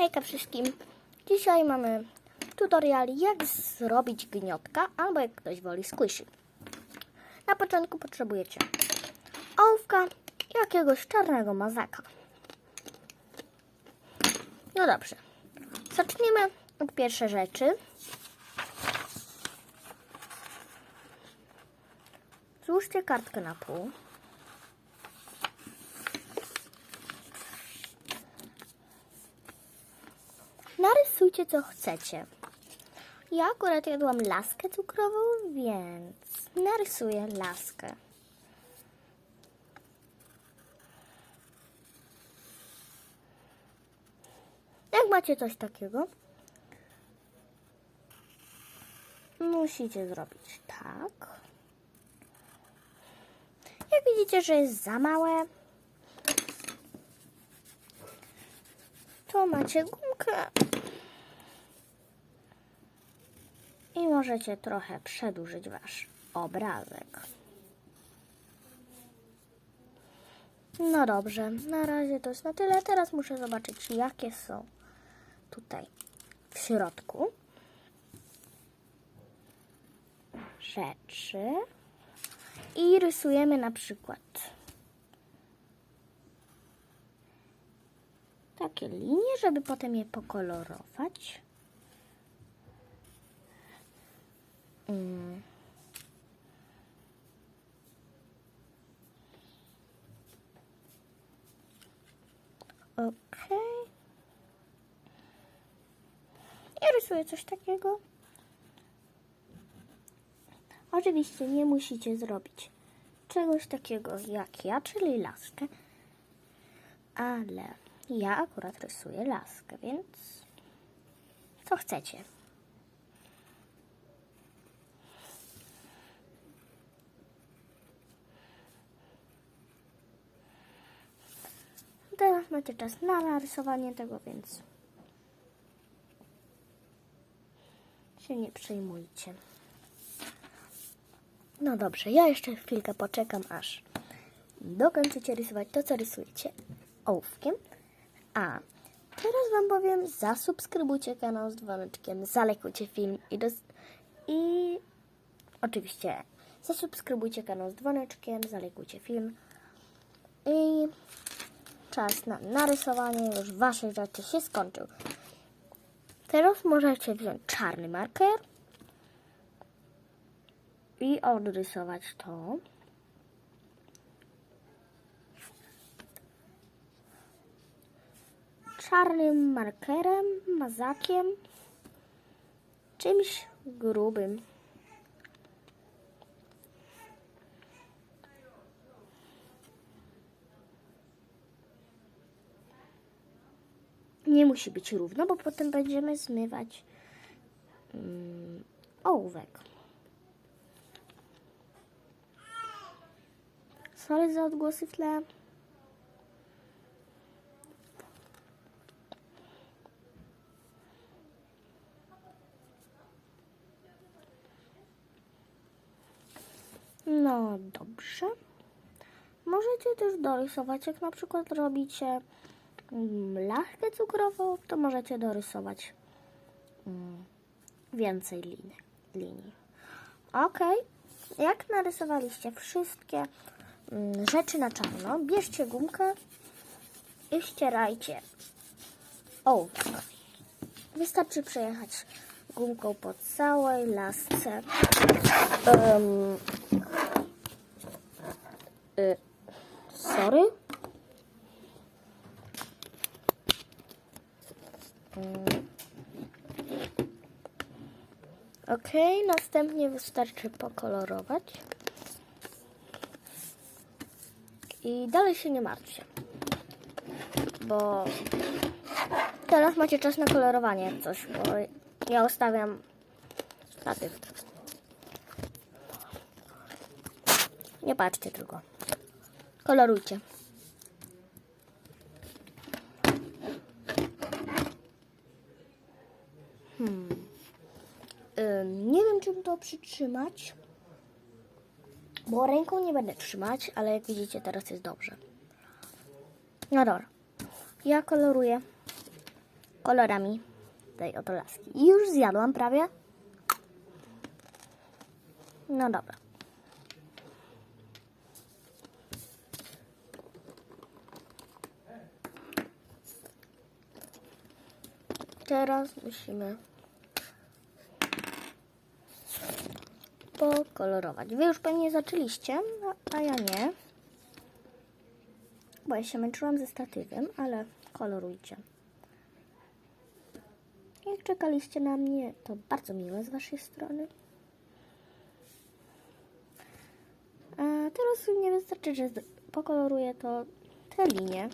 Hejka wszystkim! Dzisiaj mamy tutorial jak zrobić gniotka, albo jak ktoś woli squishy. Na początku potrzebujecie ołówka jakiegoś czarnego mazaka. No dobrze. Zacznijmy od pierwszej rzeczy. Złóżcie kartkę na pół. Narysujcie co chcecie. Ja akurat jadłam laskę cukrową, więc narysuję laskę. Jak macie coś takiego, musicie zrobić tak. Jak widzicie, że jest za małe, to macie gumkę i możecie trochę przedłużyć wasz obrazek. No dobrze, na razie to jest na tyle. Teraz muszę zobaczyć, jakie są tutaj w środku rzeczy. I rysujemy na przykład takie linie, żeby potem je pokolorować. Okej. I rysuję coś takiego. Oczywiście nie musicie zrobić czegoś takiego jak ja, czyli laskę, ale ja akurat rysuję laskę, więc co chcecie. Teraz macie czas na narysowanie tego, więc się nie przejmujcie. No dobrze, ja jeszcze chwilkę poczekam, aż dokończycie rysować to, co rysujecie ołówkiem. A teraz Wam powiem, zasubskrybujcie kanał z dzwoneczkiem, zalekujcie film i, dos- i oczywiście zasubskrybujcie kanał z dzwoneczkiem, zalekujcie film i czas na narysowanie już Waszych rzeczy się skończył. Teraz możecie wziąć czarny marker i odrysować to. Czarnym markerem, mazakiem, czymś grubym. Nie musi być równo, bo potem będziemy zmywać mm, ołówek. Sorry za odgłosy w tle. No dobrze. Możecie też dorysować, jak na przykład robicie mm, lachkę cukrową, to możecie dorysować mm, więcej linii. linii. Ok, jak narysowaliście wszystkie mm, rzeczy na czarno, bierzcie gumkę i ścierajcie ołówek. Wystarczy przejechać gumką po całej lasce. Em, y, sorry. Ok, następnie wystarczy pokolorować. I dalej się nie martwcie. Bo teraz macie czas na kolorowanie coś, bo ja ustawiam statyw. Nie patrzcie tylko. Kolorujcie. Ym, nie wiem, czym to przytrzymać. Bo ręką nie będę trzymać, ale jak widzicie, teraz jest dobrze. No dobra. Ja koloruję kolorami tej oto laski. I już zjadłam prawie. No dobra. Teraz musimy pokolorować. Wy już pewnie zaczęliście, no, a ja nie. Bo ja się męczyłam ze statywem, ale kolorujcie. Jak czekaliście na mnie, to bardzo miłe z waszej strony. A teraz nie wystarczy, że pokoloruję to te linie.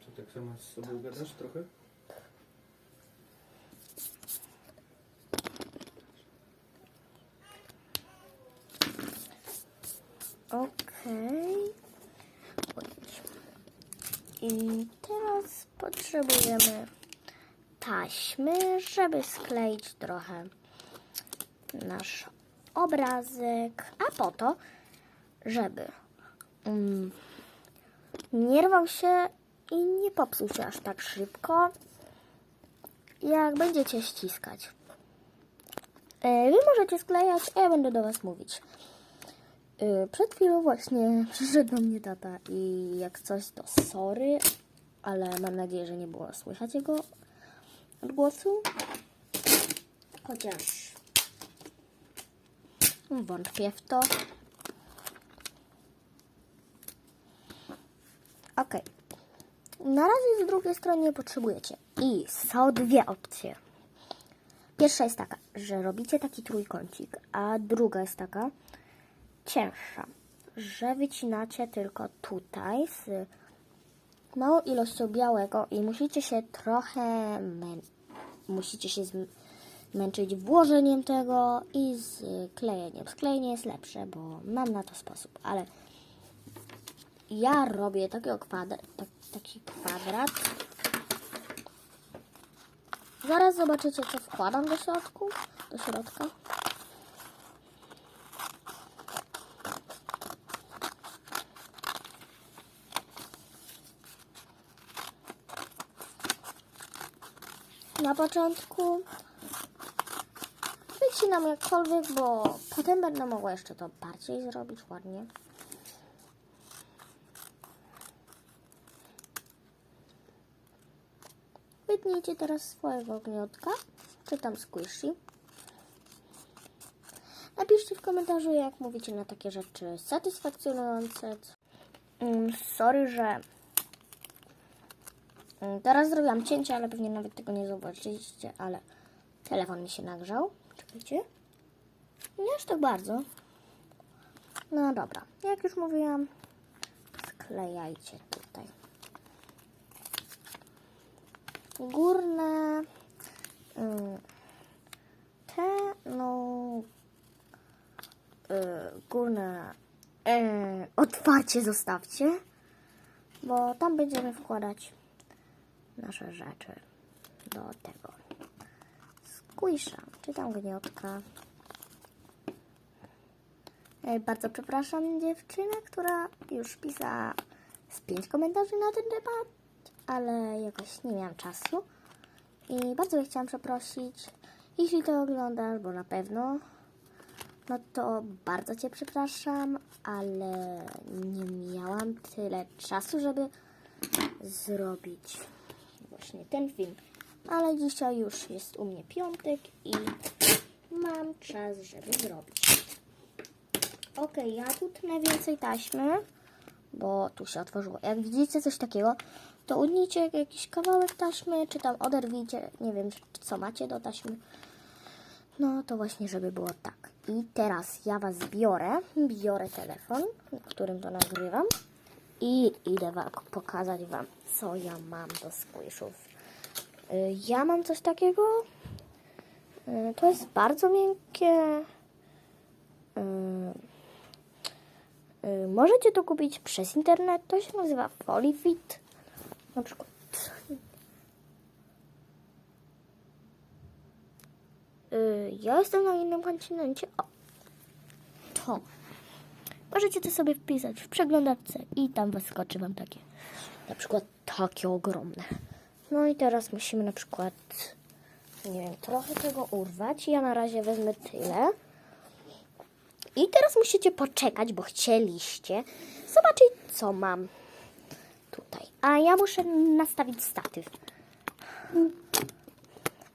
Co tak sama z sobą gadasz trochę? Okej. Oj. I teraz potrzebujemy taśmy, żeby skleić trochę nasz obrazek, a po to, żeby mm, nie rwał się i nie popsuł się aż tak szybko, jak będziecie ściskać. E, Wy możecie sklejać, a ja będę do Was mówić. Y, Przed chwilą właśnie przyszedł do mnie tata i jak coś to sorry, ale mam nadzieję, że nie było słychać jego odgłosu. Chociaż wątpię w to. Ok. Na razie z drugiej strony potrzebujecie. I są dwie opcje. Pierwsza jest taka, że robicie taki trójkącik, a druga jest taka, cięższa, że wycinacie tylko tutaj z małą ilością białego i musicie się trochę musicie się zmęczyć włożeniem tego i z klejeniem. Sklejenie jest lepsze, bo mam na to sposób, ale ja robię takiego kwadra, tak, taki kwadrat. Zaraz zobaczycie, co wkładam do środku, do środka. Na początku. Wycinam jakkolwiek, bo potem będę mogła jeszcze to bardziej zrobić ładnie. Wytnijcie teraz swojego gniotka, czy tam squishy. Napiszcie w komentarzu, jak mówicie na takie rzeczy satysfakcjonujące. Mm, Sorry, że Teraz zrobiłam cięcie, ale pewnie nawet tego nie zauważyliście, ale telefon mi się nagrzał. Czekajcie. Nie aż tak bardzo. No dobra, jak już mówiłam, sklejajcie tutaj. Górne mm, te, no y, górne y, otwarcie zostawcie, bo tam będziemy wkładać nasze rzeczy do tego squisha, czy tam gniotka. Bardzo przepraszam dziewczynę, która już pisała z pięć komentarzy na ten temat, ale jakoś nie miałam czasu. I bardzo jej chciałam przeprosić, jeśli to oglądasz, bo na pewno, no to bardzo Cię przepraszam, ale nie miałam tyle czasu, żeby zrobić właśnie ten film. Ale dzisiaj już jest u mnie piątek i mam czas, żeby zrobić. Ok, ja tu tnę więcej taśmy, bo tu się otworzyło. Jak widzicie coś takiego, to udnijcie jakiś kawałek taśmy, czy tam oderwijcie, nie wiem co macie do taśmy. No to właśnie, żeby było tak. I teraz ja Was biorę, biorę telefon, którym to nagrywam i idę wam pokazać Wam, co ja mam do squishów. Y, Ja mam coś takiego. Y, To jest bardzo miękkie. Y, Możecie to kupić przez internet. To się nazywa Folifit. Na przykład. Ja jestem na innym kontynencie. O, to. Możecie to sobie wpisać w przeglądarce i tam wyskoczy Wam takie Na przykład takie ogromne. No i teraz musimy na przykład, nie wiem, trochę tego urwać. Ja na razie wezmę tyle. I teraz musicie poczekać, bo chcieliście zobaczyć, co mam tutaj. A ja muszę nastawić statyw.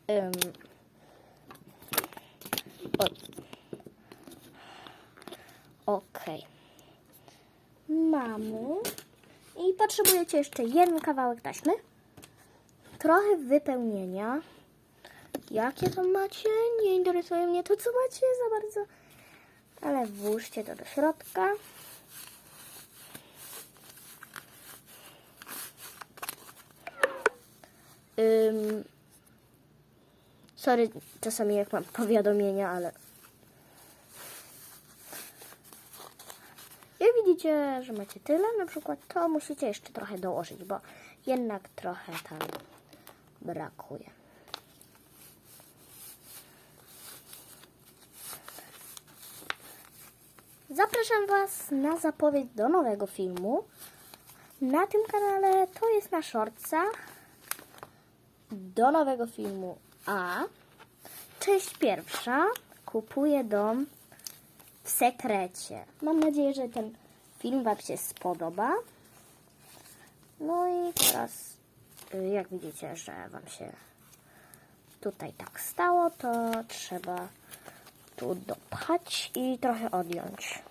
Ym. O. Okej. Mamy. I potrzebujecie jeszcze jeden kawałek taśmy. Trochę wypełnienia. Jakie to macie? Nie interesuje mnie to, co macie za bardzo. Ale włóżcie to do środka. Ym, sorry, czasami jak mam powiadomienia, ale... Jak widzicie, że macie tyle, na przykład, to musicie jeszcze trochę dołożyć, bo jednak trochę tam brakuje. Zapraszam Was na zapowiedź do nowego filmu. Na tym kanale to jest na shortcach do nowego filmu A. Część pierwsza. Kupuję dom w sekrecie. Mam nadzieję, że ten film Wam się spodoba. No i teraz, y, jak widzicie, że Wam się tutaj tak stało, to trzeba tu dopchać i trochę odjąć.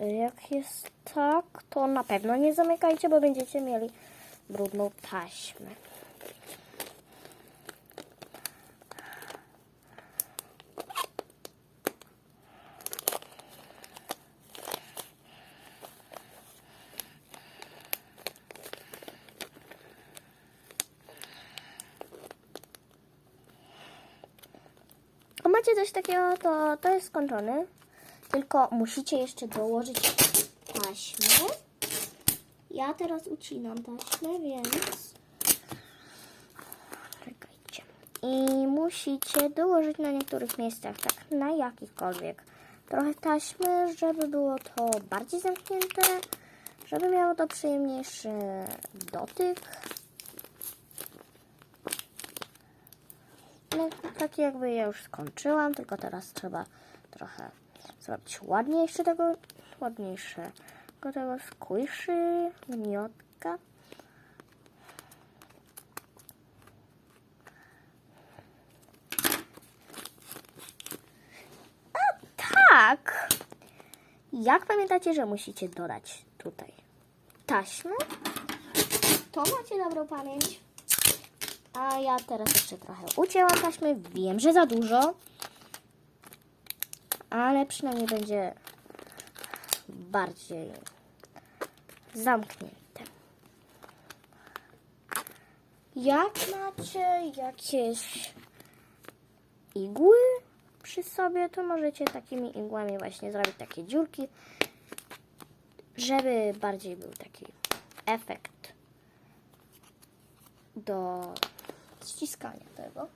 Jak jest tak, to na pewno nie zamykajcie, bo będziecie mieli brudną taśmę. A macie coś takiego, to, to jest skończony. Tylko musicie jeszcze dołożyć taśmę. Ja teraz ucinam taśmę, więc... Czekajcie. I musicie dołożyć na niektórych miejscach, tak na jakichkolwiek, trochę taśmy, żeby było to bardziej zamknięte, żeby miało to przyjemniejszy dotyk. No, tak jakby ja już skończyłam, tylko teraz trzeba trochę zrobić ładniejsze tego, ładniejsze tego squishy, gniotka. Tak! Jak pamiętacie, że musicie dodać tutaj taśmę, to macie dobrą pamięć. A ja teraz jeszcze trochę ucięłam taśmy. Wiem, że za dużo. Ale przynajmniej będzie bardziej zamknięte. Jak macie jakieś igły przy sobie, to możecie takimi igłami właśnie zrobić takie dziurki, żeby bardziej był taki efekt do ściskania tego.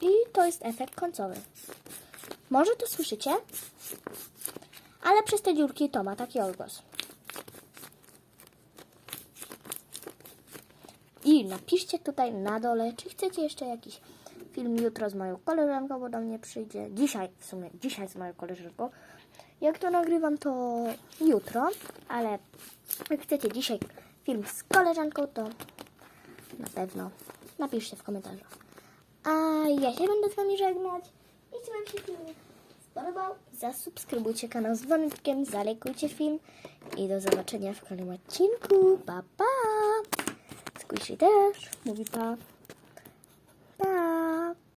I to jest efekt końcowy. Może to słyszycie? Ale przez te dziurki to ma taki odgłos. I napiszcie tutaj na dole, czy chcecie jeszcze jakiś film jutro z moją koleżanką, bo do mnie przyjdzie. Dzisiaj, w sumie, dzisiaj z moją koleżanką. Jak to nagrywam, to jutro, ale jak chcecie dzisiaj film z koleżanką, to na pewno napiszcie w komentarzu. A ja się będę z Wami żegnać. Jeśli Wam się film spodobał, zasubskrybujcie kanał z dzwoneczkiem, zalajkujcie film i do zobaczenia w kolejnym odcinku. Pa, pa! Squishy też mówi pa.